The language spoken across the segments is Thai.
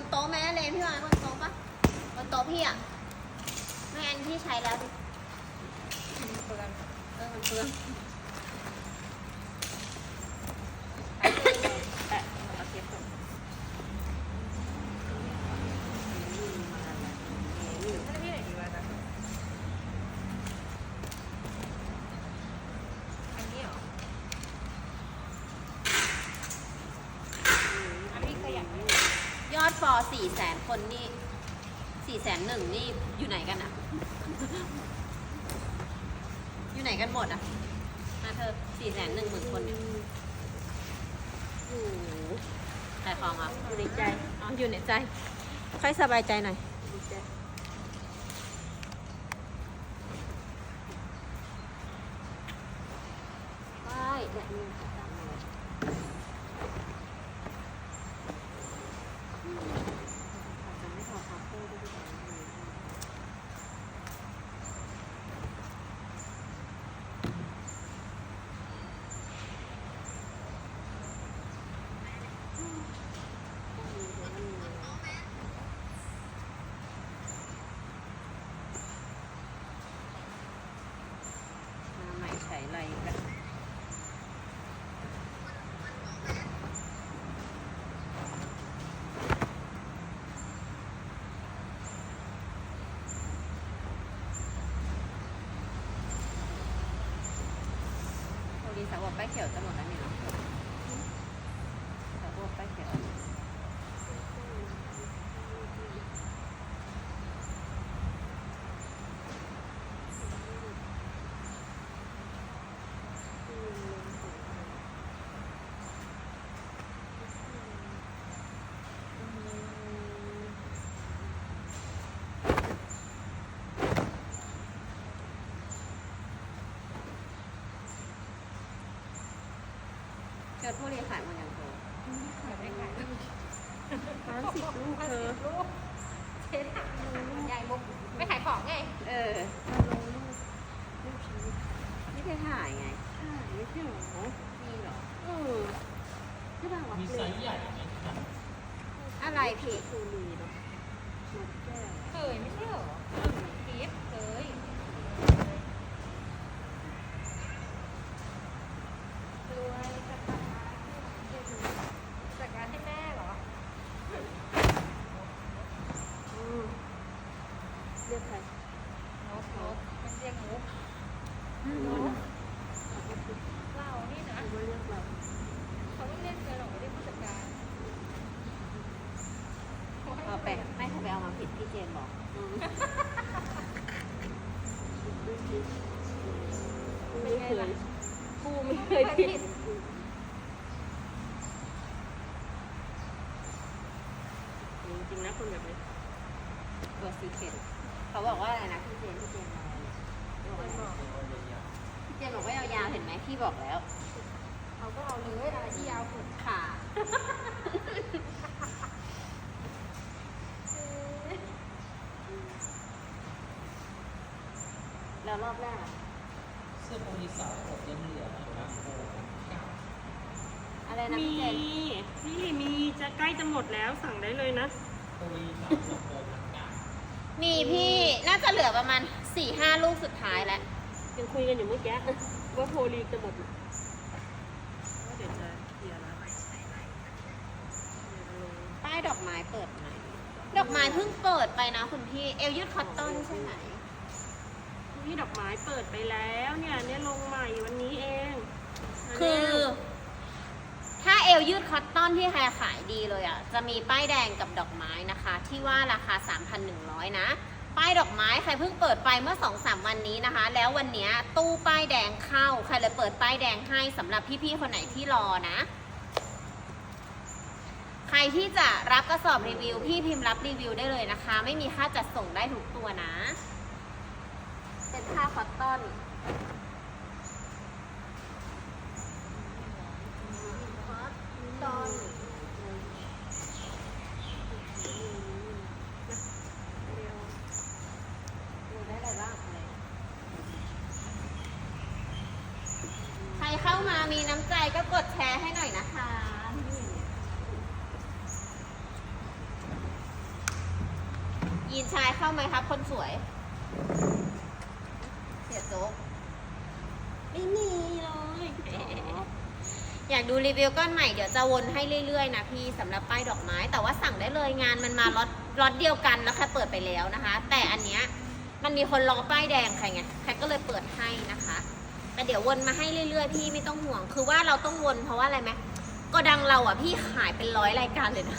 นโต๊ะไหมเลยพี่วางไว้บนโต๊ะปะบนโต๊ะพี่อะไม่อันที่ใช้แล้วดิเปลืองเออมันเปลือง แปะเอาเก็บก่อนให้พี่ไหนดีวะนะอันนี้เหรออันนี้ขยับอยู่ ยอ ดฟอร์สี่แสนคนนี่สี่แสนหนึ่งนี่อยู่ไหนกันอะอยู่ไหนกันหมดอะมาเธอสี่แสนหนึ่งหมื่นคนเนี่ยโอ้โหขายของอะอยู่ในใจอ๋ออยู่ในใจ ค่อยสบายใจหน่อยอยู่ในใจใช่แบบนี้ตามมาเลยจะไม่พอคาเฟ่ด้วยดีกว่า มาใหม่ใช้อะไรกันโอดีสาวบอก ป้าเขียวจะหมดแล้วเนี่ยเนาะสาวบอกป้ายเขียว เจอผู้เรียนขายหมดยังเธอขายได้ขายได้ร้านสิบลูกเธอลูกเช็ดหักยายมุกไม่ขายของไง เออไม่ได้ถ่ายไงไม่ใช่หรอมีเหรอเออใช่ป่าววะมีไซส์ใหญ่ไหมครับอะไรพี่คือมีเนาะนกแก้ว เคยไม่ใช่เหรอคีฟเคยรวยจัดการจัดการให้แม่เหรอ อืมเรียกใคร นกนกมันเรียกนกนกเรานี่นะ หรือว่าเรียกเรา เขาไม่เรียกเธอหรอกเขาเรียกผู้จัดการเขาให้ เอาไปไม่เธอไปเอามาผิดพี่เจนบอก ไม่ เคยกูไม่เคยผิดจริงๆนะคนแบบนี้ตัวซีเคทเขาบอกว่าอะไรนะพี่เจนพี่เจนอะไรบอกอะไรนะพี่เจนบอกว่ายาวๆเห็นไหมพี่บอกแล้วเขาก็เอาเลยอะไรที่ยาวสุดค่ะแล้วรอบแรกอะเสื้อโปรดีสาวอดยังเหลือนะครับโอ้โหเก่าอะไรนะมี พี่เจนนี่มีจะใกล้จะหมดแล้วสั่งได้เลยนะ โปรดีสาวสองโปรพันเก้ามีพี่น่าจะเหลือประมาณ4ี่ห้าลูกสุดท้ายแล้ว ยังคุยกันอยู่เมื่อกี้ ว่าโพลีจะหมดว่าเดี๋ยวจะเคลียร์แล้วป้ายดอกไม้เปิดไหมดอกไม้เพิ่งเปิดไปนะคุณพี่ เอลยืดคอตตอนใช่ไหม นี่ดอกไม้เปิดไปแล้วเนี่ยเนี่ยลงใหม่วันนี้เองมาคือแล้วถ้าเอลยืดคอตตอนที่ใครขายดีเลยอะ จะมีป้ายแดงกับดอกไม้นะคะ ที่ว่าราคา 3,100 นะ ป้ายดอกไม้ใครเพิ่งเปิดไปเมื่อ 2-3วันนี้นะคะ แล้ววันเนี้ยตู้ป้ายแดงเข้า ใครเลยเปิดป้ายแดงให้สำหรับพี่ๆคนไหนที่รอนะ ใครที่จะรับกระสอบรีวิว พี่พิมพ์รับรีวิวได้เลยนะคะ ไม่มีค่าจัดส่งได้ทุกตัวนะ เป็นผ้าคอตตอนตอนดูได้อะไรบ้างอะไรใครเข้ามามีน้ำใจก็กดแชร์ให้หน่อยนะคะชายเข้าไหมครับ คนสวย เสียโจ๊ก ไม่มีเลย อยาก ดูรีวิวก้อนใหม่เดี๋ยวจะวนให้เรื่อยๆนะพี่สำหรับป้ายดอกไม้ แต่ว่าสั่งได้เลยงานมันมาล็อตล็อตเดียวกันแล้วแค่เปิดไปแล้วนะคะ แต่อันเนี้ยมันมีคนรอป้ายแดงใครไงแค่ก็เลยเปิดให้นะคะแต่เดี๋ยววนมาให้เรื่อยๆ พี่ไม่ต้องห่วง คือว่าเราต้องวนเพราะว่าอะไรไหมก็ดังเราอะพี่ขายเป็นร้อยรายการเลยนะ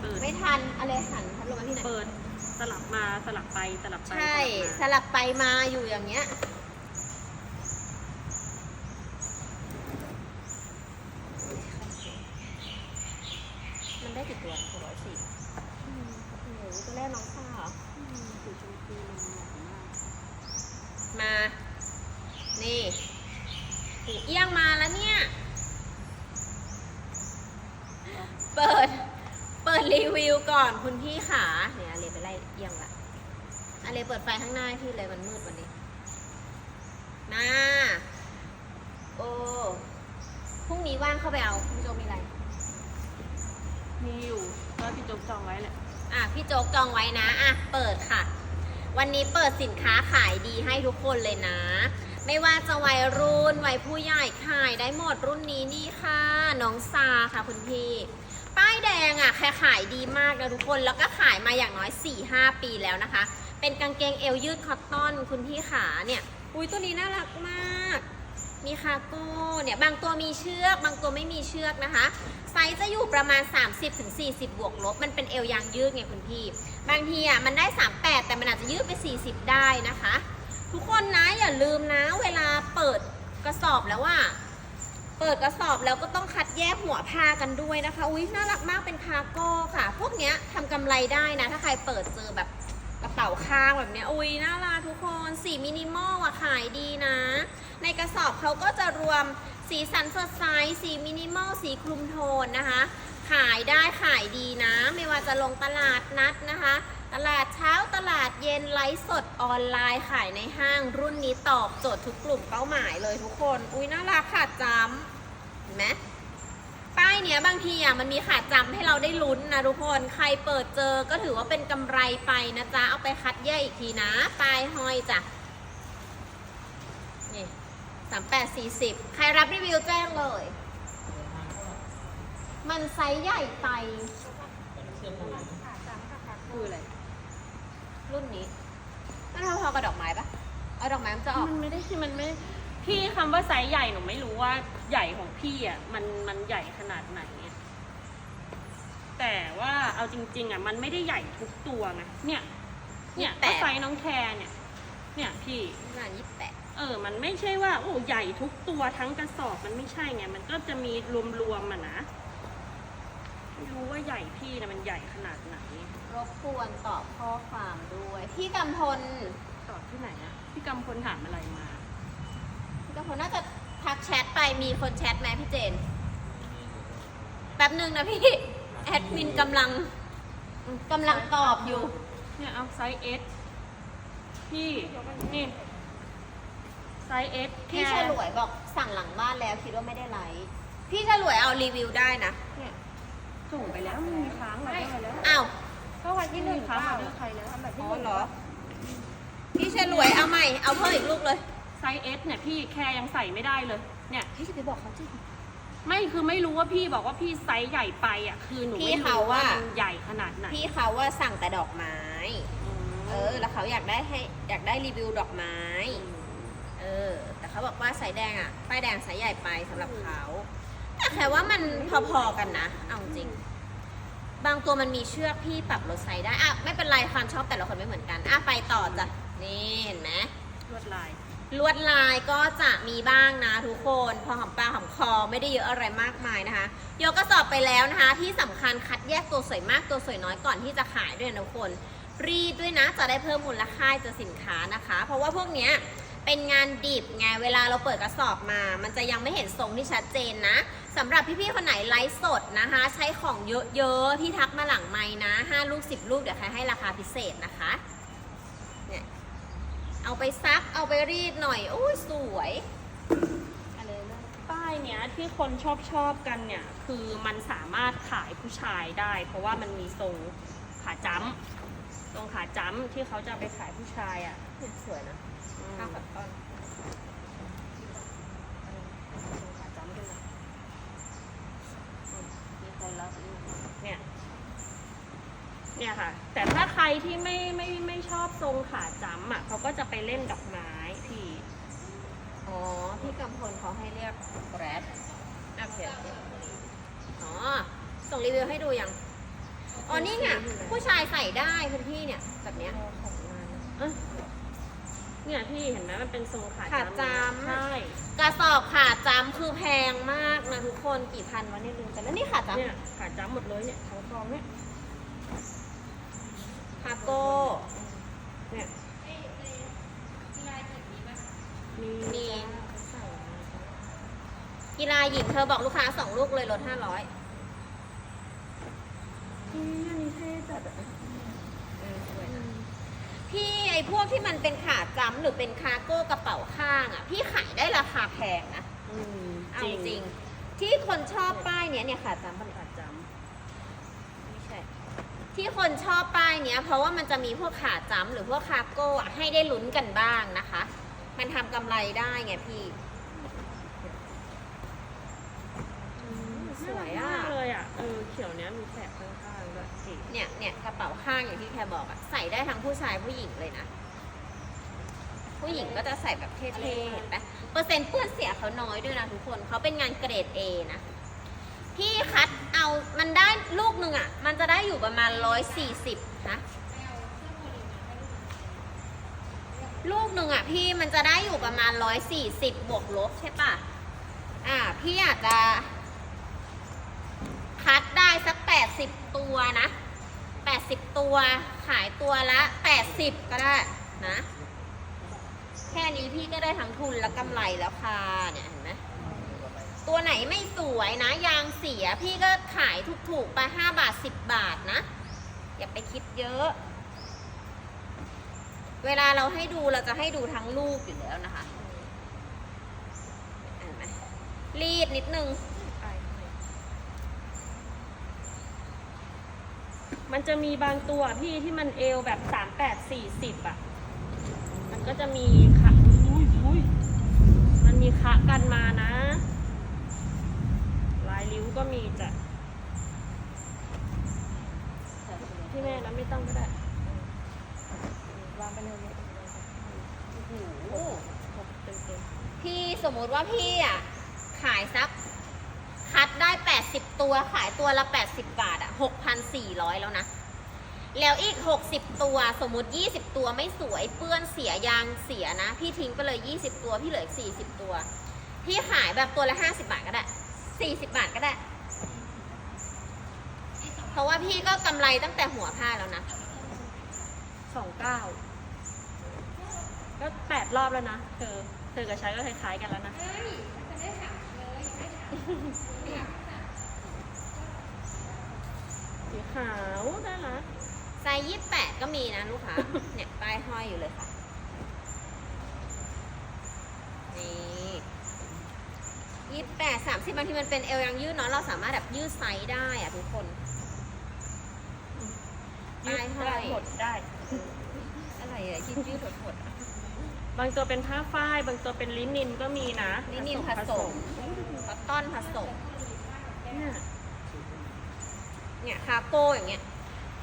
เปิดไม่ทันอะไรหันพัดลมมาที่ไหนเปิดสลับมาสลับไปสลับไปใช่สสลับมาลับไปมาอยู่อย่างเงี้ย มันได้กี่ ตัวตัวร้อยสี่โอ้โหตัวแรกน้องข้าเหรอสีชมพูมันหวานมากมา นี่หูเอี้ยงมาแล้วเนี่ย เปิด เปิดรีวิวก่อนคุณพี่ขาเนี่ยอะไรไปไล่เอี้ยงละอะไรเปิดไฟข้างหน้าให้พี่เลยมันมืดวันนี้มาโอ้พรุ่งนี้ว่างเข้าไปเอาคุณโจมีอะไร มีอยู่ก็พี่โจ๊กจองไว้แหละ อะพี่โจ๊กจองไว้นะอะเปิดค่ะ วันนี้เปิดสินค้าขายดีให้ทุกคนเลยนะ ไม่ว่าจะวัยรุ่นวัยผู้ใหญ่ขายได้หมดรุ่นนี้นี่ค่ะน้องซาค่ะคุณพี่ป้ายแดงอะแค่ขายดีมากนะทุกคนแล้วก็ขายมาอย่างน้อย 4-5 ปีแล้วนะคะ เป็นกางเกงเอวยืดคอตตอนคุณพี่ขาเนี่ย อุ้ยตัวนี้น่ารักมาก มีคาร์โก้เนี่ยบางตัวมีเชือก บางตัวไม่มีเชือกนะคะ ไซส์จะอยู่ประมาณ 30-40 บวกลบ มันเป็นเอวยางยืดไงคุณพี่ บางทีอะมันได้ 38 แต่มันอาจจะยืดไป 40 ได้นะคะ ทุกคนนะอย่าลืมนะ เวลาเปิดกระสอบแล้วว่าเปิดกระสอบแล้วก็ต้องคัดแยกหัวผ้ากันด้วยนะคะ อุ้ยน่ารักมากเป็นคาร์โก้ค่ะ พวกเนี้ยทำกำไรได้นะ ถ้าใครเปิดเจอแบบ เป๋าข้างแบบนี้อุ้ยน่ารักทุกคนสีมินิมอลอะขายดีนะ ในกระสอบเขาก็จะรวมสีสันสดใสสีมินิมอลสีคลุมโทนนะคะ ขายได้ขายดีนะ ไม่ว่าจะลงตลาดนัดนะคะ ตลาดเช้าตลาดเย็นไลฟ์สดออนไลน์ขายในห้างรุ่นนี้ตอบโจทย์ทุกกลุ่มเป้าหมายเลยทุกคน อุ้ยน่ารักค่ะจำเห็นไหม เนี้ยบางทีอะมันมีขาจำให้เราได้ลุ้นนะทุกคนใครเปิดเจอก็ถือว่าเป็นกำไรไปนะจ๊ะ เอาไปคัดแยกอีกทีนะป้ายห้อยจ้ะนี่สามแปดสี่สิบใครรับรีวิวแจ้งเลย มันไซส์ใหญ่ไปเสื้อผ้าคืออะไรรุ่นนี้มันพอๆกับดอกไม้ปะเอาดอกไม้มันจะออกมันไม่ได้มันไม่ พี่คำว่าไซส์ใหญ่หนูไม่รู้ว่าใหญ่ของพี่อะมันมันใหญ่ขนาดไหนอะแต่ว่าเอาจริง ๆอะมันไม่ได้ใหญ่ทุกตัวไงเนี่ย เนี่ยก็ไซส์น้องแคร์เนี่ย เนี่ยพี่ ประมาณยี่สิบแปดเออ มันไม่ใช่ว่า โอ้ ใหญ่ทุกตัวทั้งกระสอบ มันไม่ใช่ไง มันก็จะมีรวมๆอะนะ ไม่รู้ว่าใหญ่พี่นะมันใหญ่ขนาดไหน รบกวนตอบข้อความด้วย พี่กำพลตอบที่ไหนอะพี่กำพลถามอะไรมา พี่กำพลน่าจะทักแชทไปมีคนแชทไหมพี่เจน แป๊บหนึ่งนะพี่ แอดมินกำลังกำลังตอบอยู่ เนี่ยเอาไซส์เอสพี่นี่ไซส์เอสพี่ฉลวยบอกสั่งหลังบ้านแล้วคิดว่าไม่ได้ไลฟ์พี่ฉลวยเอารีวิวได้นะเนี่ยส่งไปแล้วมันมีค้างมาด้วยแล้วอ้าวก็วันที่หนึ่งมีเปค้างล่ามาด้วยใครแล้วทำแบบอ๋ที่อหนึ่งเหรอพี่ฉลวยเอาใหม่เอาเพิ่มอีกลูกเลยไซ ส์เอสเนี่ยพี่แคร์ยังใส่ไม่ได้เลย เนี่ย พี่จะไปบอกเขาจริง ไม่คือไม่รู้ว่าพี่บอกว่าพี่ไซส์ใหญ่ไปอะ คือหนูพี่ไม่เขารู้ว่าว่า มันใหญ่ขนาดไหนพี่เขาว่าสั่งแต่ดอกไม้มเออ แล้วเขาอยากได้ให้อยากได้รีวิวดอกไม้ เออ แต่เขาบอกว่าสายแดงอะ ป้ายแดงสายใหญ่ไปสำหรับเขาแต่แค่ว่ามันพอๆกันนะ เอาจริง บางตัวมันมีเชือกพี่ปรับลดไซส์ได้ อะ ไม่เป็นไรความชอบแต่ละคนไม่เหมือนกัน อะ ไปต่อจ้ะ นี่เห็นไหมลวดลาย ลวดลายก็จะมีบ้างนะทุกคน พอหอมปากหอมคอไม่ได้เยอะอะไรมากมายนะคะยกกระสอบไปแล้วนะคะ ที่สำคัญคัดแยกตัวสวยมากตัวสวยน้อยก่อนที่จะขายด้วยนะทุกคนรีดด้วยนะจะได้เพิ่มมูลค่าจากสินค้านะคะ เพราะว่าพวกเนี้ยเป็นงานดิบไงเวลาเราเปิดกระสอบมา มันจะยังไม่เห็นทรงที่ชัดเจนนะสำหรับพี่ๆคนไหนไลฟ์สดนะคะ ใช้ของเยอะๆที่ทักมาหลังไม้นะ 5 ลูก 10 ลูกเดี๋ยวใครให้ราคาพิเศษนะคะ เอาไปซักเอาไปรีดหน่อยโอ้ยสวยอะไรเลยป้ายเนี้ยที่คนชอบชอบกันเนี่ย คือมันสามารถขายผู้ชายได้ เพราะว่ามันมีทรงขาจ้ำตรงขาจ้ำที่เขาจะเอาไปขายผู้ชายอะเนี่ยสวยนะอืมข้าวกับต้นตรงขาจ้ำด้วยนะมีใครรับอีกเนี่ย เนี่ยค่ะ แต่ถ้าใคร ที่ไม่ไม่ไม่ชอบทรงขาจ้ำอะเขาก็จะไปเล่นดอกไม้พี่อ๋อพี่กำพลเขาให้เรียกแกรดอะเดี๋ยวอ๋อส่งรีวิวให้ดูยังอ๋อนี่ไงผู้ชายใส่ได้คุณพี่เนี่ยแบบเนี้ยอะเนี่ยพี่เห็นไหมมันเป็นทรงขาขาจ้ำจ้ำใช่กระสอบขาจำคือแพงมากนะทุกคนกี่พันวะเนี่ยลืมไปแล้วนี่ขาจเนี่ยขาจ้ำหมดเลยเนี่ยทั้งกองเนี่ยำคาโก้เนี่ยมีมีจ้าเขาใส่มากีฬาหญิงเธอบอกลูกค้าสองลูกเลยลดห้าร้อยพี่อันนี้เท่จัดอะพี่ไอ้พวกที่มันเป็นขาจำหรือเป็นคาโก้กระเป๋าข้างอะ พี่ขายได้ราคาแพงนะอืมเอาจริง ที่คนชอบป้ายเนี้ยเนี่ยขาจำปะเนี่ยขาจ้ไม่ใช่ ที่คนชอบป้ายเนี้ยเพราะว่ามันจะมีพวกขาจำหรือพวกคาโก้อะให้ได้ลุ้นกันบ้างนะคะ มันทำกำไรได้ไงพี่ำสวยอะน่ารักมากเลยอะ เออ เขียวเนี้ยมีแสบข้างๆด้วยเก๋เนี่ยเนี่ยกระเป๋าข้างอย่างที่แคบอกอะใส่ได้ทั้งผู้ชายผู้หญิงเลยนะ ผู้หญิงก็จะใส่แบบเท่ๆเห็นปะเปอร์เซ็นต์เปื้อนเสียเขาน้อยด้วยนะทุกคนเขาเป็นงานเกรด A นะ พี่คัดเอามันได้ลูกหนึ่งอะมันจะได้อยู่ประมาณร้อยสี่สิบนะลูกหนึ่งอะพี่มันจะได้อยู่ประมาณร้อยสี่สิบบวกลบใช่ปะอ่า พี่อาจจะ คัดได้สัก80ตัวนะ80ตัวขายตัวละ80ก็ได้นะ แค่นี้พี่ก็ได้ทั้งทุนและกำไรแล้วค่ะเนี่ยเห็นไหม ตัวไหนไม่สวยนะ ยางเสียพี่ก็ขายถูกๆไป5บาท10บาทนะ อย่าไปคิดเยอะ เวลาเราให้ดูเราจะให้ดูทั้งลูกอยู่แล้วนะคะเห็นไหมรีดนิดนึง มันจะมีบางตัวพี่ที่มันเอวแบบสามแปดสี่สิบอะ มันก็จะมีคะอุ้ยอุ้ยมันมีคะกันมานะลายริ้วก็ มีจ้ะพี่แม่นะไม่ต้องก็ได้วางไปเลยเนี่ยโอ้โหเต็มเต็มพี่สมมุติว่าพี่อะ ขายสัก คัดได้ 80 ตัวขายตัวละ 80 บาทอะ 6,400 แล้วนะ แล้วอีก 60 ตัวสมมติ 20 ตัวไม่สวยเปื้อนเสียยางเสียนะ พี่ทิ้งไปเลย 20 ตัว พี่เหลืออีก40 ตัว พี่ขายแบบตัวละ 50 บาทก็ได้ 40 บาทก็ได้ เพราะว่าพี่ก็กำไรตั้งแต่หัวผ้าแล้วนะสองเก้าก็แปดรอบแล้วนะเธอเธอกับฉันก็คล้ายๆกันแล้วนะสีขาวน่ารักไซส์ยี่แปดก็มีนะลูกค้า เนี่ยป้ายห้อยอยู่เลยค่ะ นี่ยี่แปดสามสิบบางทีมันเป็นเอวยังยืดเนาะ เราสามารถแบบยืดไซส์ได้อะทุกคน ยืดป้ายห้อได้ยหดได้ อะไรอะยืดยืดหดหดๆอะบางตัวเป็นผ้าฝ้าย บางตัวเป็นลินินก็มีนะลินินผสมคอตตอนผสม เนี่ยเนี่ยคาโก้อย่างเงี้ย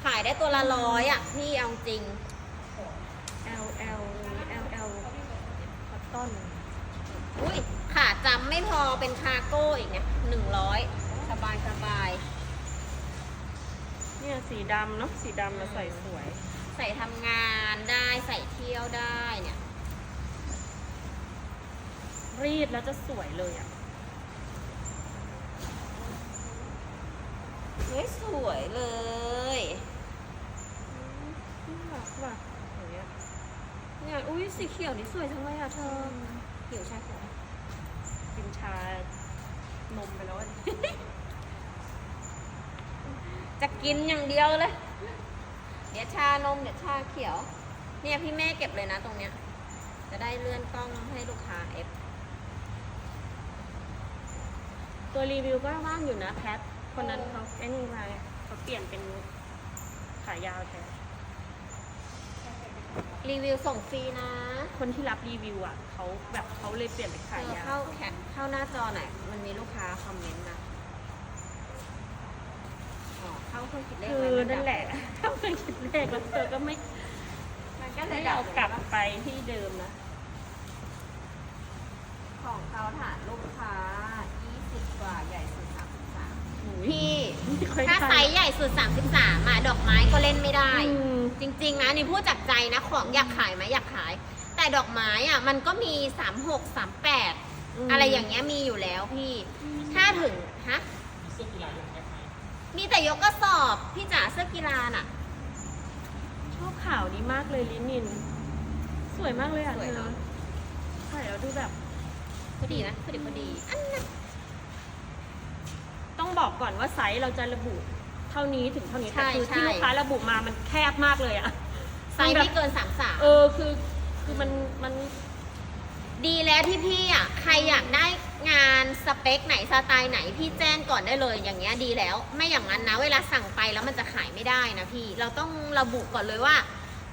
ขายได้ตัวละร้อยอะพี่เอาจริง L L L L คอตตอนอุ้ยขาจำไม่พอเป็นคาโก้อีกเนี่ยหนึ่งร้อยสบายสบาย เนี่ย สีดำเนาะสีดำเราใส่สวย ใส่ทำงานได้ใส่เที่ยวได้เนี่ย รีดแล้วจะสวยเลยอะเฮ้ยสวยเลยน่ารักว่ะอย่างเงี้ยเนี่ยอุ้ยสีเขียวนี่สวยจังเลยอะเธอเขียวชาเขียวกินชานมไปแล้วอะ จะกินอย่างเดียวเลย เดี๋ยวชานม เดี๋ยวชาเขียว เนี่ยพี่แม่เก็บเลยนะตรงเนี้ย จะได้เลื่อนกล้องให้ลูกค้าเอฟ ตัวรีวิวก็ว่างอยู่นะแพท คนนั้นเขาไอ้นี่มาไงเขาเปลี่ยนเป็นขายาวแทนรีวิวส่งฟรีนะคนที่รับรีวิวอะเขาแบบเขาเลยเปลี่ยนเป็นเอขายอยาเข้าแคปเข้าหน้าจอหน่อยมันมีลูกค้าคอมเมนต์มา อ๋อเข้าเครื่องคิดเลขคือไว้มันั่นดับแหละเขาเคยคิดเลขแล้วเธอก็ไม่มันก็เลไม่ยดัเอาบกลับไปที่เดิมนะ ของเขาฐานลูกค้า 20 กว่าใหญ่สุด33พี่ ไม่เคยถ้าทำไซส์ใหญ่สุด 33อะดอกไม้ก็เล่นไม่ได้ อืมจริงๆนะนี่พูดจากใจนะของอยากขายไหมอยากขาย แต่ดอกไม้อะมันก็มี 36 38 อะไรอย่างเงี้ยมีอยู่แล้วพี่ ถ้าถึงฮะ มีแต่ยกกระสอบพี่จ๋าเสื้อกีฬาน่ะ ชอบข่าวนี้มากเลยลินิน สวยมากเลยอะสวยเธเนออะ ใส่แล้วดูแบบ พอดีนะพอดีพอดีอันนั้นต้องบอกก่อนว่าไซส์เราจะระบุ เท่านี้ถึงเท่านี้ใช่แต่คือใช่ที่ลูกค้าระบุมามันแคบมากเลยอะไซส์ไม่เกิน33เออคือคือมันมัน ดีแล้วที่พี่อะ ใครอยากได้ งานสเปคไหนสไตล์ไหนพี่แจ้งก่อนได้เลยอย่างเงี้ยดีแล้ว ไม่อย่างนั้นนะ เวลาสั่งไปแล้วมันจะขายไม่ได้นะพี่ เราต้องระบุก่อนเลยว่า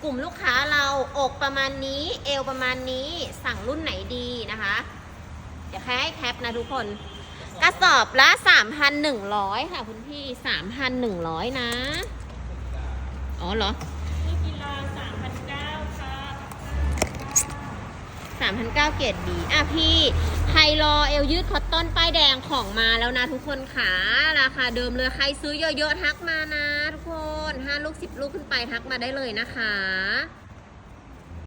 กลุ่มลูกค้าเราอกประมาณนี้เอวประมาณนี้สั่งรุ่นไหนดีนะคะ เดี๋ยวแค่ให้แคปนะทุกคน กระสอบละ 3,100 ค่ะคุณพี่ 3,100 นะ อ๋อเหรอ 3,900 เกรดดีอะพี่ไฮรอเอลยืดคอตตอนป้ายแดงของมาแล้วนะทุกคนขาราคาเดิมเลยใครซื้อเยอะๆทักมานะทุกคน 5 ลูก 10 ลูกขึ้นไปทักมาได้เลยนะคะ